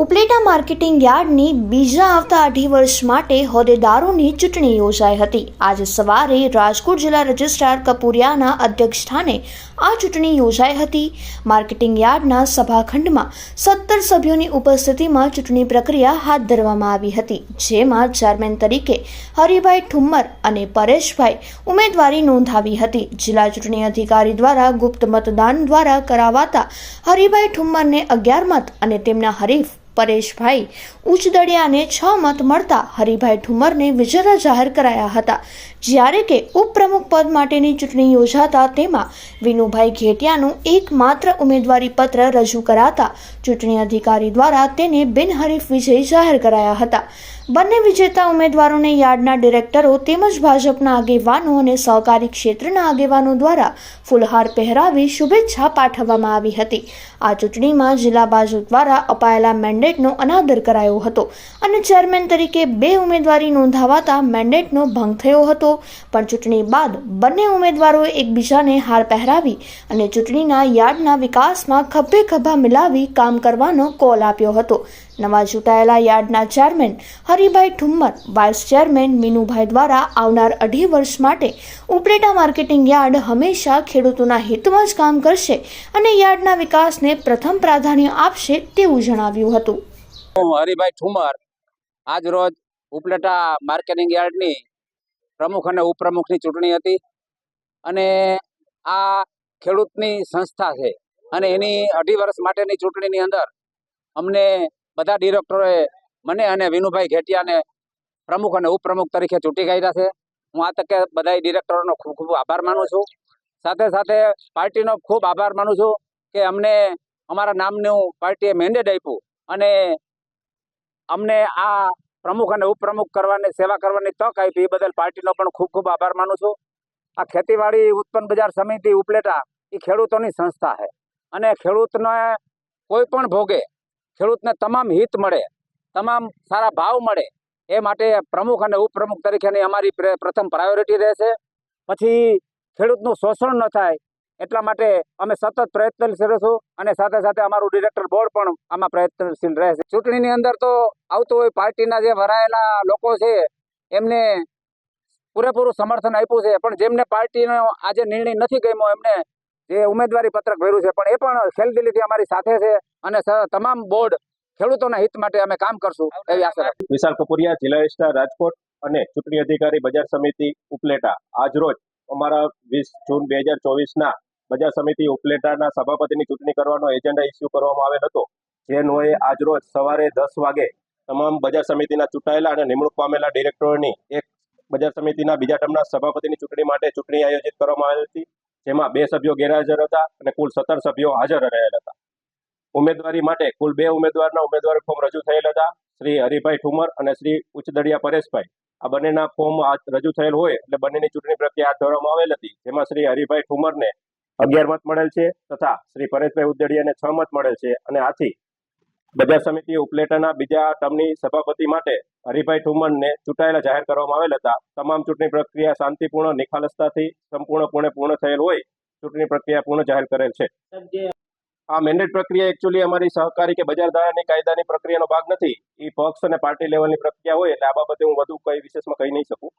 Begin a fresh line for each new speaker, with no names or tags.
Upleta marketing યાર્ડની બીજા આવતા અઢી વર્ષ માટે હોદ્દેદારોની ચૂંટણી યોજાઈ હતી. આજે સવારે રાજકોટ જિલ્લા રજિસ્ટ્રાર કપુરિયાના અધ્યક્ષસ્થાને આ ચૂંટણી યોજાઈ હતી. માર્કેટિંગ યાર્ડના સભાખંડમાં સત્તર સભ્યોની ઉપસ્થિતિમાં ચૂંટણી પ્રક્રિયા હાથ ધરવામાં આવી હતી, જેમાં ચેરમેન તરીકે હરિભાઈ ઠુમ્મર અને પરેશભાઈ ઉમેદવારી નોંધાવી હતી. જિલ્લા ચૂંટણી અધિકારી દ્વારા ગુપ્ત મતદાન દ્વારા કરાવાતા હરિભાઈ ઠુમ્મરને અગિયાર મત અને તેમના હરીફ પરેશભાઈ ઉચ્ચદડિયાને છ મત મળતા હરિભાઈ ઠુમરને વિજેતા જાહેર કરાયા હતા. જ્યારે કે ઉપપ્રમુખ પદ માટેની ચૂંટણી યોજાતા તેમાં વિનુભાઈ ઘેટિયાનું એકમાત્ર ઉમેદવારી પત્ર રજૂ કરાતા ચૂંટણી અધિકારી દ્વારા તેને બિનહરીફ વિજય જાહેર કરાયા હતા. બંને વિજેતા ઉમેદવારોને યાર્ડના ડિરેક્ટરો તેમજ ભાજપના આગેવાનો અને સહકારી ક્ષેત્રના આગેવાનો દ્વારા ફૂલહાર પહેરાવી શુભેચ્છા પાઠવવામાં આવી હતી. આ ચૂંટણીમાં જિલ્લા ભાજપ દ્વારા અપાયેલા મેન્ડેટનો અનાદર કરાયો હતો અને ચેરમેન તરીકે બે ઉમેદવારી નોંધાવાતા મેન્ડેટનો ભંગ થયો હતો. પણ ચૂંટણી બાદ બંને ઉમેદવારોએ એકબીજાને હાર પહેરાવી અને ચૂંટણીના યાર્ડના વિકાસમાં ખભે ખભા મિલાવી કામ કરવાનો કોલ આપ્યો હતો. નવા ચૂંટાયેલા યાર્ડના chairman Haribhai Thummar, vice chairman Minubhai દ્વારા આવનાર અઢી વર્ષ માટે ઉપલેટા માર્કેટિંગ યાર્ડ હંમેશા ખેડૂતોના હિતમાં જ કામ કરશે અને યાર્ડના વિકાસને પ્રથમ પ્રાધાન્ય આપશે તેવું જણાવ્યું હતું.
હરિભાઈ ઠુમર આજ રોજ ઉપલેટા માર્કેટિંગ યાર્ડની પ્રમુખ અને ઉપપ્રમુખની ચૂંટણી હતી અને આ ખેડૂતની સંસ્થા છે અને એની અઢી વર્ષ માટેની ચૂંટણીની અંદર અમને બધા ડિરેક્ટરોએ મને અને વિનુભાઈ ઘેટિયાને પ્રમુખ અને ઉપપ્રમુખ તરીકે ચૂંટી કાઢ્યા છે. હું આ તકે બધા ડિરેક્ટરોનો ખૂબ ખૂબ આભાર માનું છું. સાથે સાથે પાર્ટીનો ખૂબ આભાર માનું છું કે અમને અમારા નામનું પાર્ટીએ મેન્ડેટ આપ્યું અને અમને આ પ્રમુખ અને ઉપપ્રમુખ કરવાની, સેવા કરવાની તક આપી એ બદલ પાર્ટીનો પણ ખૂબ ખૂબ આભાર માનું છું. આ ખેતીવાડી ઉત્પન્ન બજાર સમિતિ ઉપલેટા એ ખેડૂતોની સંસ્થા છે અને ખેડૂતને કોઈ પણ ભોગે ખેડૂતને તમામ હિત મળે, તમામ સારા ભાવ મળે, એ માટે પ્રમુખ અને ઉપપ્રમુખ તરીકેની અમારી પ્ર- પ્રથમ પ્રાયોરિટી રહેશે. પછી ખેડૂતનું શોષણ ન થાય, એટલા માટે અમે સતત પ્રયત્નશીલ રહીશું અને સાથે સાથે અમારું ડિરેક્ટર બોર્ડ પણ આમાં પ્રયત્નશીલ રહેશે. ચૂંટણીની અંદર તો આવતું હોય પાર્ટીના જે ભરાયેલા લોકો છે, એમને પૂરેપૂરું સમર્થન આપ્યું છે, પણ જેમને પાર્ટીનો આજે નિર્ણય નથી ગમ્યો, એમને જે ઉમેદવારી પત્રક ભર્યું છે, પણ એ પણ ખેલદિલીથી અમારી સાથે છે અને તમામ બોર્ડ ખેડૂતોના હિત માટે અમે કામ કરશું એવી આશા રાખીએ.
વિશાલ કપુરિયા, જિલ્લા રજિસ્ટ્રાર રાજકોટ અને ચૂંટણી અધિકારી બજાર સમિતિ ઉપલેટા. આજરોજ અમારા વીસ જૂન બે હજાર ચોવીસના બજાર સમિતિ ઉપલેટાના સભાપતિની ચૂંટણી કરવાનો એજન્ડા ઇસ્યુ કરવામાં આવેલ હતો. જે અન્વયે આજરોજ સવારે દસ વાગે તમામ બજાર સમિતિના ચૂંટાયેલા અને નિમણૂક પામેલા ડિરેક્ટરોની એક બજાર સમિતિના બીજા ટર્મના સભાપતિની ચૂંટણી માટે ચૂંટણી આયોજિત કરવામાં આવેલ હતી. જેમાં બે સભ્યો ગેરહાજર હતા અને કુલ સત્તર સભ્યો હાજર રહેલ હતા. ઉમેદવારી માટે કુલ બે ઉમેદવારના ઉમેદવારી ફોર્મ રજૂ થયેલ હતા. શ્રી હરિભાઈ ઠુમર અને શ્રી ઉચ્ચદડિયા પરેશભાઈ. આ બંનેના ફોર્મ રજૂ થયેલ હોય એટલે બંનેની ચૂંટણી પ્રક્રિયા હાથ ધરવામાં આવેલ હતી. જેમાં શ્રી હરિભાઈ ઠુમરને અગિયાર મત મળેલ છે તથા શ્રી પરેશભાઈ ઉદ્દડિયાને છ મત મળેલ છે. અને આથી બજાર સમિતિ ઉપલેટાના બીજા ટર્મની સભાપતિ માટે હરિભાઈ ઠુમનને ચૂંટાયેલા જાહેર કરવામાં આવેલ હતા. તમામ ચૂંટણી પ્રક્રિયા શાંતિપૂર્ણ, નિખાલસતાથી સંપૂર્ણપણે પૂર્ણ થયેલ હોય, ચૂંટણી પ્રક્રિયા પૂર્ણ જાહેર કરેલ છે. આ મેન્ડેટ પ્રક્રિયા એકચ્યુઅલી અમારી સહકારી કે બજાર ધારાની કાયદાની પ્રક્રિયાનો ભાગ નથી. એ પક્ષ અને પાર્ટી લેવલની પ્રક્રિયા હોય એટલે આ બાબતે હું વધુ કઈ વિશેષમાં કહી નહીં શકું.